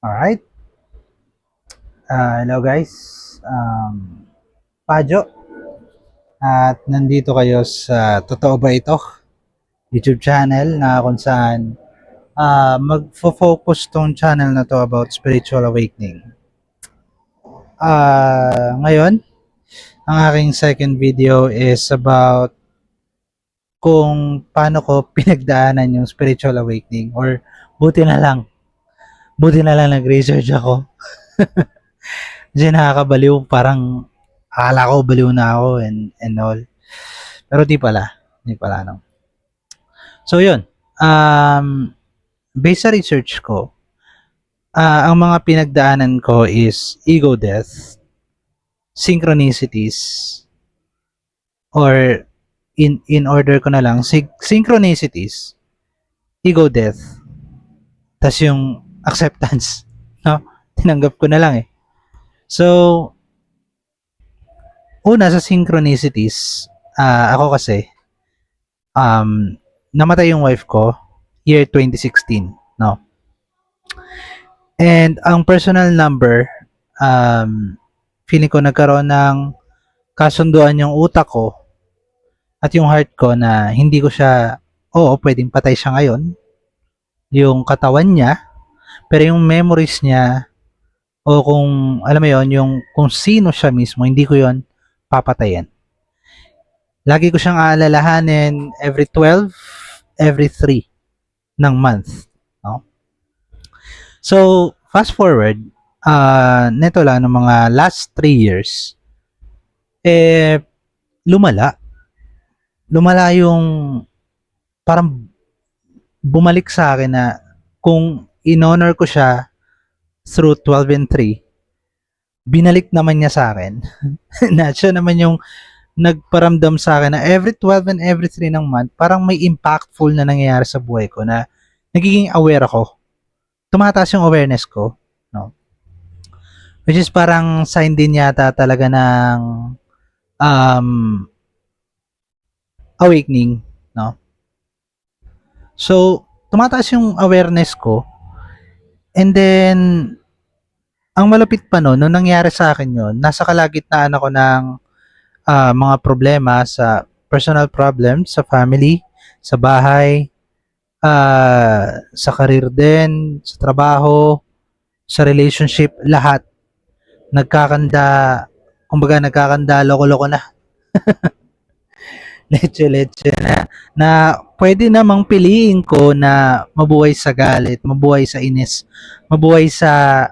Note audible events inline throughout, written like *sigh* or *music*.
Alright. Ah, hello guys. Um, Pajo. At nandito kayo sa Totoo Ba Ito? YouTube channel na kung saan ah magfo-focus tong channel na to about spiritual awakening. Ah, ngayon, ang aking second video is about kung paano ko *laughs* pinagdaanan yung spiritual awakening or buti na lang buti na lang nag-research ako. *laughs* Kasi nakakabaliw, parang akala ko baliw na ako and, and all. Pero di pala. Di pala, no? So, yun. Um, based sa research ko, ah, ang mga pinagdaanan ko is ego death, synchronicities, or in in order ko na lang, synchronicities, ego death, tas yung acceptance, *laughs* no? Tinanggap ko na lang eh. So, una sa synchronicities, ah, ako kasi, um, namatay yung wife ko year 2016, no? And ang personal number, um, feeling ko nagkaroon ng kasunduan yung utak ko at yung heart ko na hindi ko siya, oo, pwedeng patay siya ngayon. Yung katawan niya, pero yung memories niya, o kung, alam mo yon yung kung sino siya mismo, hindi ko yon papatayin. Lagi ko siyang aalalahanin every 12, every 3 ng month. No? So, fast forward, ah neto lang ng mga last 3 years, eh, lumala. Lumala yung parang bumalik sa akin na kung in-honor ko siya through 12 and 3, binalik naman niya sa akin *laughs* na siya naman yung nagparamdam sa akin na every 12 and every 3 ng month, parang may impactful na nangyayari sa buhay ko na nagiging aware ako. Tumataas yung awareness ko. No? Which is parang sign din yata talaga ng um, awakening. No? So, tumataas yung awareness ko And then, ang malapit pa no, nung nangyari sa akin yon nasa kalagitnaan ako ng ah, mga problema sa personal problems, sa family, sa bahay, ah, sa career din, sa trabaho, sa relationship, lahat. Nagkakanda, kumbaga nagkakanda, loko-loko na. *laughs* leche-leche na, na pwede namang piliin ko na mabuhay sa galit, mabuhay sa inis, mabuhay sa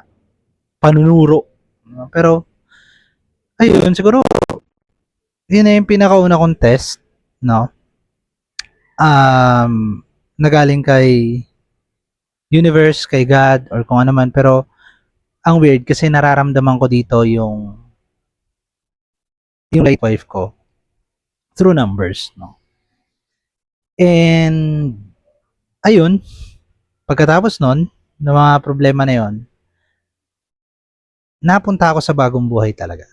panunuro. Pero, ayun, siguro, yun na yung pinakauna kong test, no? Um, nagaling kay universe, kay God, or kung ano man. Pero, ang weird, kasi nararamdaman ko dito yung yung late wife ko through numbers, no? And, ayun, pagkatapos nun, ng mga problema na yon napunta ako sa bagong buhay talaga.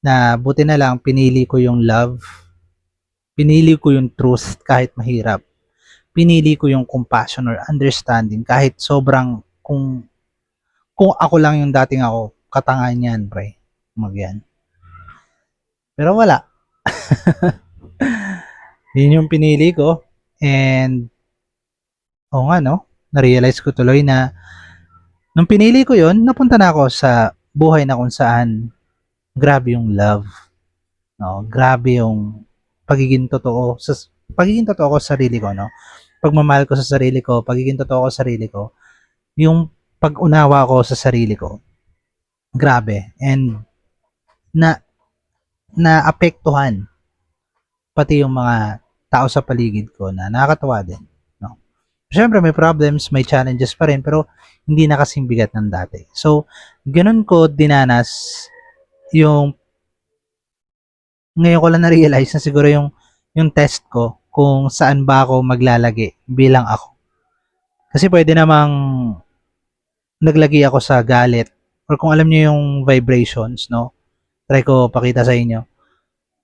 Na buti na lang, pinili ko yung love, pinili ko yung truth kahit mahirap, pinili ko yung compassion or understanding kahit sobrang kung kung ako lang yung dating ako, katangan yan, pre. Magyan. Pero wala. *laughs* Yun yung pinili ko. And, oo nga, no? Na-realize ko tuloy na nung pinili ko yon napunta na ako sa buhay na kung saan grabe yung love. No? Grabe yung pagiging totoo sa pagiging totoo ko sa sarili ko, no? Pagmamahal ko sa sarili ko, pagiging totoo ko sa sarili ko, yung pag-unawa ko sa sarili ko. Grabe. And na na apektuhan pati yung mga tao sa paligid ko na nakakatawa din. No? Siyempre, may problems, may challenges pa rin, pero hindi na kasing bigat ng dati. So, ganun ko dinanas yung ngayon ko lang na-realize na siguro yung yung test ko kung saan ba ako maglalagi bilang ako. Kasi pwede namang naglagi ako sa galit or kung alam niyo yung vibrations, no? Try ko pakita sa inyo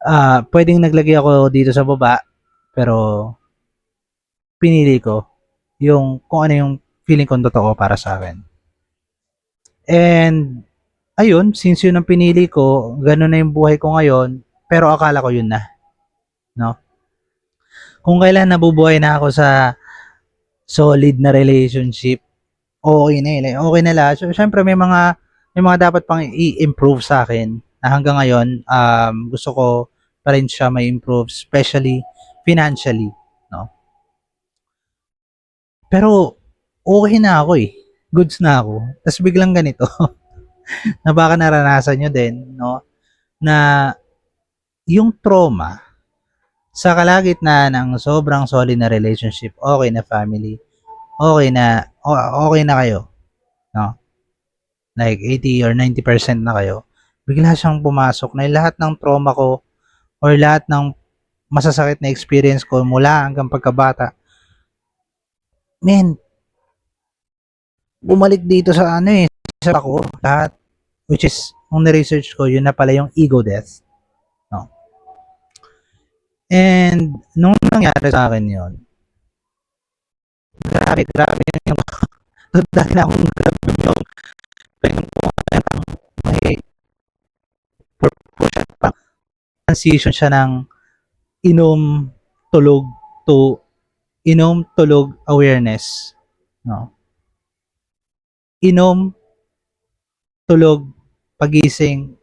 ah pwedeng naglagay ako dito sa baba, pero pinili ko yung kung ano yung feeling kong totoo para sa akin. And, ayun, since yun ang pinili ko, ganun na yung buhay ko ngayon, pero akala ko yun na. No? Kung kailan nabubuhay na ako sa solid na relationship, okay na eh. Okay na lahat. So, syempre may mga may mga dapat pang i-improve sa akin na hanggang ngayon um, gusto ko pa rin siya may improve especially financially no? Pero okay na ako eh. Goods na ako. Tapos biglang ganito *laughs* na baka naranasan nyo din no? Na yung trauma sa kalagitnaan ng sobrang solid na relationship okay na family okay na okay na kayo no? Like 80 or 90% na kayo. Bigla siyang pumasok na lahat ng trauma ko or lahat ng masasakit na experience ko mula hanggang pagkabata. Men, bumalik dito sa ano eh, sa ako, lahat. Which is, nung na-research ko, yun na pala yung ego death. No? And, nung nangyari sa akin yun, grabe, grabe yung *laughs* dahil na akong transition siya ng inom tulog to inom tulog awareness no? Inom tulog pagising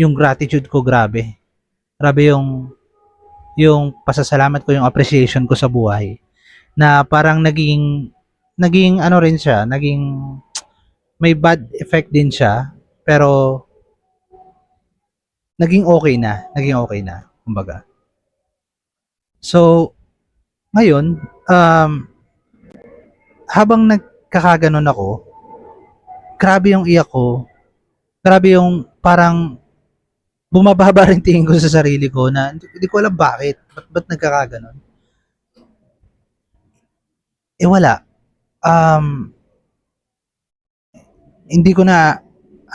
yung gratitude ko grabe. Grabe yung yung pasasalamat ko yung appreciation ko sa buhay na parang naging naging ano rin siya naging may bad effect din siya pero naging okay na, naging okay na, kumbaga. So, ngayon, um, habang nagkakaganon ako, grabe yung iyak ko, grabe yung parang bumababa *laughs* rin tingin ko sa sarili ko na hindi, ko alam bakit, ba't, ba't nagkakaganon? Eh wala. Um, hindi ko na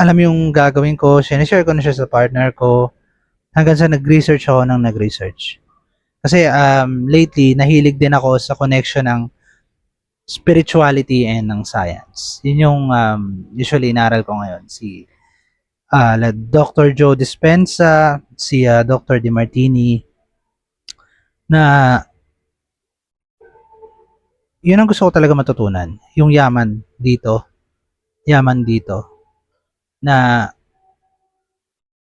alam yung gagawin ko, sinishare ko na siya sa partner ko, hanggang sa nag-research ako ng nag-research. Kasi um, lately, nahilig din ako sa connection ng spirituality and ng science. Yun yung um, usually inaral ko ngayon. Si uh, Dr. Joe Dispenza, si uh, Dr. Di Martini, na yun ang gusto ko talaga matutunan. Yung yaman dito. Yaman dito na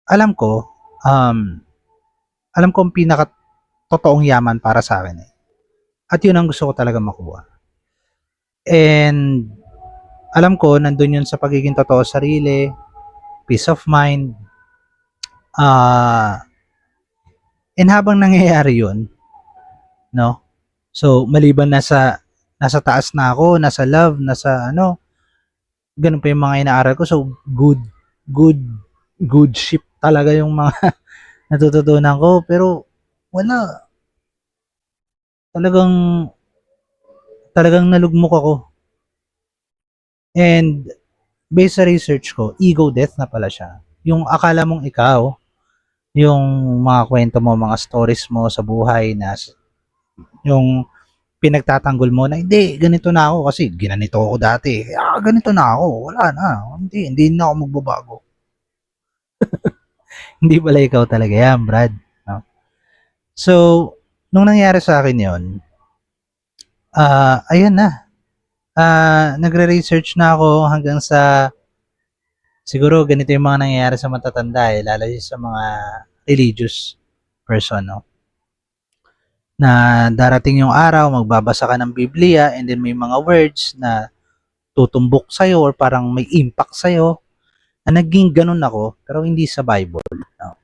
alam ko, um, alam ko ang pinaka totoong yaman para sa akin eh. At yun ang gusto ko talaga makuha. And alam ko, nandun yun sa pagiging totoo sa sarili, peace of mind, uh, and habang nangyayari yun, no? So, maliban na sa, nasa taas na ako, nasa love, nasa ano, ganun pa yung mga inaaral ko. So, good, good, good ship talaga yung mga *laughs* natututunan ko. Pero, wala. Talagang, talagang nalugmok ako. And, based sa research ko, ego death na pala siya. Yung akala mong ikaw, yung mga kwento mo, mga stories mo sa buhay na yung pinagtatanggol mo na hindi, ganito na ako kasi ginanito ako dati. Ah, ganito na ako. Wala na. Hindi, hindi na ako magbabago. *laughs* hindi pala ikaw talaga yan, Brad. No? So, nung nangyari sa akin yon ah, uh, ayun na. Ah, uh, nagre-research na ako hanggang sa siguro ganito yung mga nangyayari sa matatanda eh, lalo sa mga religious person, no? Na darating yung araw, magbabasa ka ng Biblia and then may mga words na tutumbok sa'yo or parang may impact sa'yo na naging ganun ako pero hindi sa Bible. No?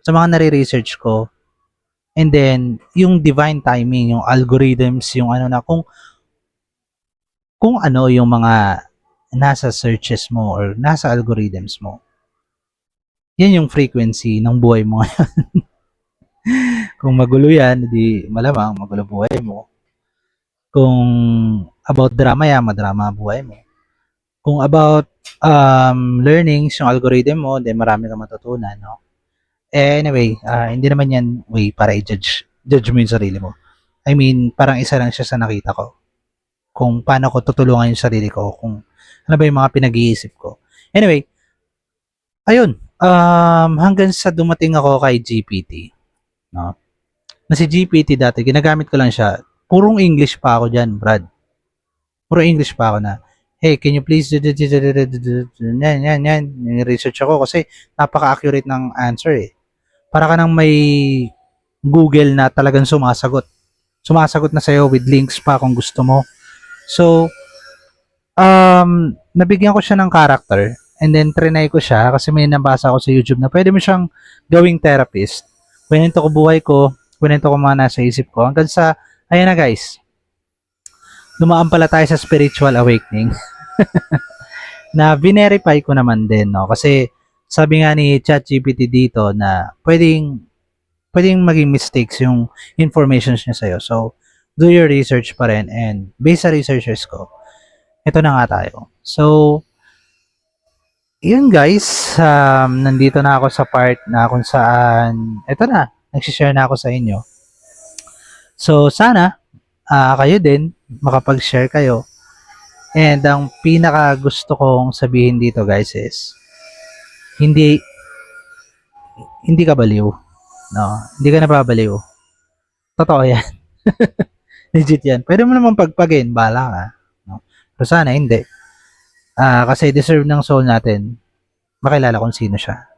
Sa mga nare-research ko and then yung divine timing, yung algorithms, yung ano na kung kung ano yung mga nasa searches mo or nasa algorithms mo. Yan yung frequency ng buhay mo ngayon. *laughs* Kung magulo yan, di malamang magulo buhay mo. Kung about drama yan, madrama buhay mo. Kung about um, learnings, yung algorithm mo, then marami kang matutunan, no? Eh, anyway, uh, hindi naman yan way para i-judge judge mo yung sarili mo. I mean, parang isa lang siya sa nakita ko. Kung paano ko tutulungan yung sarili ko, kung ano ba yung mga pinag-iisip ko. Anyway, ayun, um, hanggang sa dumating ako kay GPT. No? Na si GPT dati, ginagamit ko lang siya. Purong English pa ako dyan, Brad. Puro English pa ako na, hey, can you please, yan, yan, yan, research ako kasi napaka-accurate ng answer eh. Para ka nang may Google na talagang sumasagot. Sumasagot na sa'yo with links pa kung gusto mo. So, um, nabigyan ko siya ng character and then trinay ko siya kasi may nabasa ako sa YouTube na pwede mo siyang gawing therapist Kwento ko buhay ko, kwento ko mga nasa isip ko hanggang sa, ayan na guys, dumaan pala tayo sa spiritual awakening *laughs* na verify ko naman din, no? Kasi sabi nga ni ChatGPT dito na pwedeng pwedeng maging mistakes yung informations niya sa'yo. So, do your research pa rin and based sa researchers ko, ito na nga tayo. So, yun guys, um, nandito na ako sa part na kung saan, ito na, nagsishare na ako sa inyo. So, sana, ah, kayo din, makapag-share kayo. And ang pinaka gusto kong sabihin dito guys is, hindi, hindi ka baliw. No, hindi ka nababaliw. Totoo yan. *laughs* Legit yan. Pwede mo naman pagpagin, bala ka. No? Pero sana hindi. Ah, kasi deserve ng soul natin makilala kung sino siya.